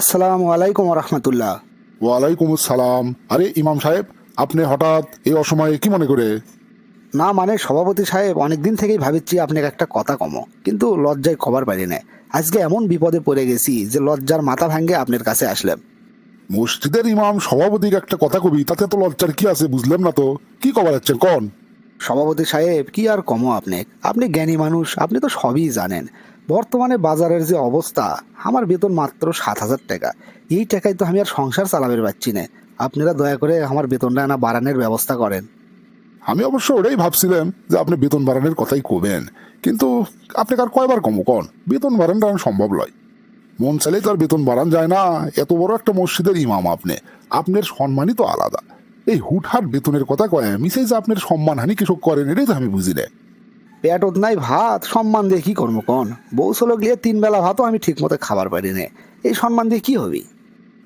আসসালামু আলাইকুম রহমতুল্লাহ ওয়ালাইকুম আসসালাম। আরে ইমাম সাহেব আপনি হঠাৎ এই অসময়ে কি মনে করে? না মানে সভাপতি সাহেব অনেকদিন থেকেই ভাবিচ্ছি আপনাকে একটা কথা কমো। কিন্তু লজ্জায় খবর পারি না। আজকে এমন বিপদে পড়ে গেছি যে লজ্জার মাথা ভাঙ্গে আপনার কাছে আসলাম। মসজিদের ইমাম সভাপতির একটা কথা কবি তাতে তো লজ্জার কি আছে বুঝলাম না তো। কি কবার যাচ্ছেন? কন। সভাপতি সাহেব, কি আর কমো আপনি? আপনি জ্ঞানী মানুষ, আপনি তো সবই জানেন। বর্তমানে বাজারের যে অবস্থা, আমার বেতন মাত্র সাত হাজার টাকা। এই টাকায় তো আমি আর সংসার চালাবের পাচ্ছি না। আপনারা দয়া করে আমার বেতনটা না বাড়ানোর ব্যবস্থা করেন। আমি অবশ্য ওটাই ভাবছিলাম যে আপনি বেতন বাড়ানোর কথাই কবেন। কিন্তু আপনাকে আর কয়বার কমো কন? বেতন বাড়ানোটা সম্ভব নয়। মন চাইলেই তো আর বেতন বাড়ান যায় না। এত বড় একটা মসজিদের ইমাম আপনি। আপনার সম্মানই তো আলাদা। এই হুটহাট বেতনের কথা কয়। যে আপনার সম্মানহানি কৃষক করেন? এটাই তো আমি বুঝি না। পেটত নাই ভাত সম্মান দিয়ে কি করব কন? বউ গিয়ে তিন বেলা ভাতও আমি ঠিক মতো খাবার পারি না। এই সম্মান দিয়ে কি হবি?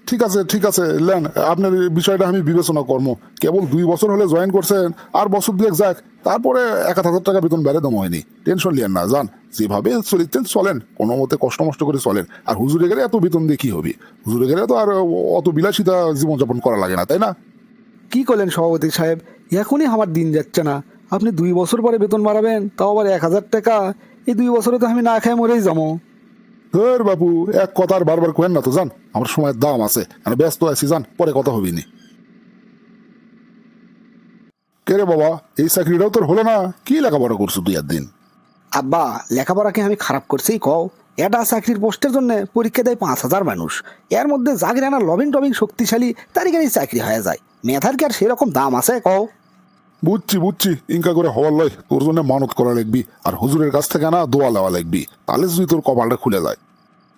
ঠিক আছে ঠিক আছে লেন আপনার এই বিষয়টা আমি বিবেচনা কর্ম কেবল দুই বছর হলে জয়েন করছেন আর বছর দুয়েক যাক তারপরে এক হাজার টাকা বেতন বেড়ে দেওয়া হয়নি। টেনশন লিয়েন না যান। যেভাবে চলিতেন চলেন। কোনো মতে কষ্ট মষ্ট করে চলেন। আর হুজুরে গেলে এত বেতন দিয়ে কি হবে? হুজুরে গেলে তো আর অত বিলাসিতা জীবনযাপন করা লাগে না তাই না? কি করলেন সভাপতি সাহেব? এখনই আমার দিন যাচ্ছে না। আপনি দুই বছর পরে বেতন বাড়াবেন তাও আবার এক হাজার টাকা। এই দুই বছরে তো আমি না খেয়ে মরেই যাব। ধর বাবু এক কথা আর বারবার কেন না তো যান আমার সময়ের দাম আছে আমি ব্যস্ত আছি যান পরে কথা হবিনি। কে রে বাবা এই চাকরিটাও তোর হলো না? কি লেখাপড়া করছ তুই একদিন? আব্বা লেখাপড়াকে আমি খারাপ করছি কও। এটা চাকরির পোস্টের জন্য পরীক্ষা দেয় পাঁচ হাজার মানুষ। এর মধ্যে জাগির আনা লবিং টবিং শক্তিশালী তারই গাড়ি চাকরি হয়ে যায়। মেধার কি আর সেরকম দাম আছে কও? বুঝছি বুঝছি। ইনকা করে হওয়ার লয় তোর জন্য মানত করা লাগবি। আর হুজুরের কাছ থেকে না দোয়া নেওয়া লাগবি। তাহলে যদি তোর কপালটা খুলে যায়।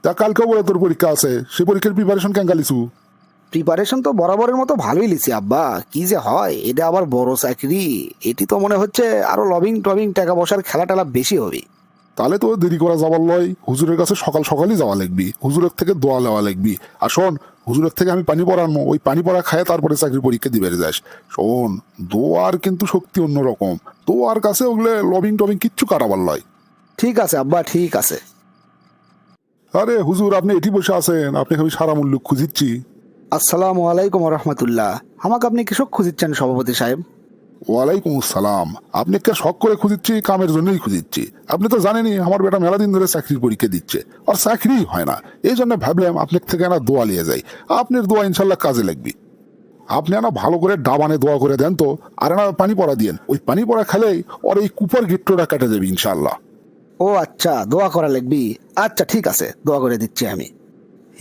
তা কালকেও বলে তোর পরীক্ষা আছে। সে পরীক্ষার প্রিপারেশন কেন গালিছু প্রিপারেশন তো বরাবরের মতো ভালোই লিছি আব্বা। কি যে হয় এটা আবার বড় চাকরি। এটি তো মনে হচ্ছে আরও লবিং টবিং টাকা পয়সার খেলা টেলা বেশি হবে। তাহলে তো দেরি করা যাবার লয় হুজুরের কাছে সকাল সকালই যাওয়া লাগবি। হুজুরের থেকে দোয়া নেওয়া লাগবি। আর শোন হুজুরের থেকে আমি পানি পড়ানো ওই পানি পড়া খায় তারপরে চাকরির পরীক্ষা দিবে যাস। শোন দোয়ার কিন্তু শক্তি অন্যরকম। দোয়ার কাছে ওগুলো লবিং টবিং কিচ্ছু কাটাবার লয় ঠিক আছে আব্বা ঠিক আছে। আরে হুজুর আপনি এটি বসে আছেন। আপনাকে আমি সারা মূল্য খুঁজিচ্ছি। আসসালামু আলাইকুম রহমতুল্লাহ। আমাকে আপনি কৃষক খুঁজিচ্ছেন সভাপতি সাহেব। ওয়ালাইকুম আসসালাম আপনি কে শখ করে খুঁজিচ্ছি, কামের জন্যই খুঁজিচ্ছি। আপনি তো জানেনই, আমার বেটা মেলা দিন ধরে চাকরির পরীক্ষা দিচ্ছে। আর চাকরি হয় না। এই জন্য ভাবলাম আপনার থেকে না দোয়া নিয়ে যাই। আপনার দোয়া ইনশাল্লাহ কাজে লাগবে। আপনি না ভালো করে ডাবানে দোয়া করে দেন তো, আর না পানি পড়া দিয়েন। ওই পানি পড়া খেলেই ওর এই কুপার গিট্টোটা কাটে যাবে ইনশাল্লাহ। ও আচ্ছা দোয়া করা লাগবি। আচ্ছা ঠিক আছে, দোয়া করে দিচ্ছি আমি।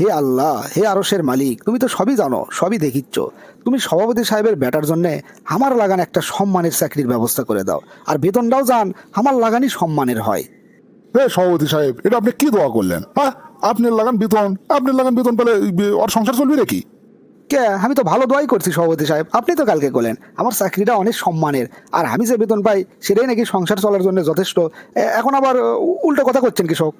হে আল্লাহ হে আরসের মালিক তুমি তো সবই জানো সবই দেখিচ্ছ। তুমি সভাপতি সাহেবের ব্যাটার জন্য আমার লাগান একটা সম্মানের চাকরির ব্যবস্থা করে দাও। আর বেতনটাও জান আমার লাগানই সম্মানের হয়। হে সভাপতি সাহেব এটা আপনি কি দোয়া করলেন? হ্যাঁ আপনার লাগান বেতন আপনার লাগান বেতন পেলে ওর সংসার চলবে নাকি? কে আমি তো ভালো দোয়াই করছি সভাপতি সাহেব আপনি তো কালকে করলেন। আমার চাকরিটা অনেক সম্মানের আর আমি যে বেতন পাই সেটাই নাকি সংসার চলার জন্য যথেষ্ট। এখন আবার উল্টো কথা করছেন কৃষক।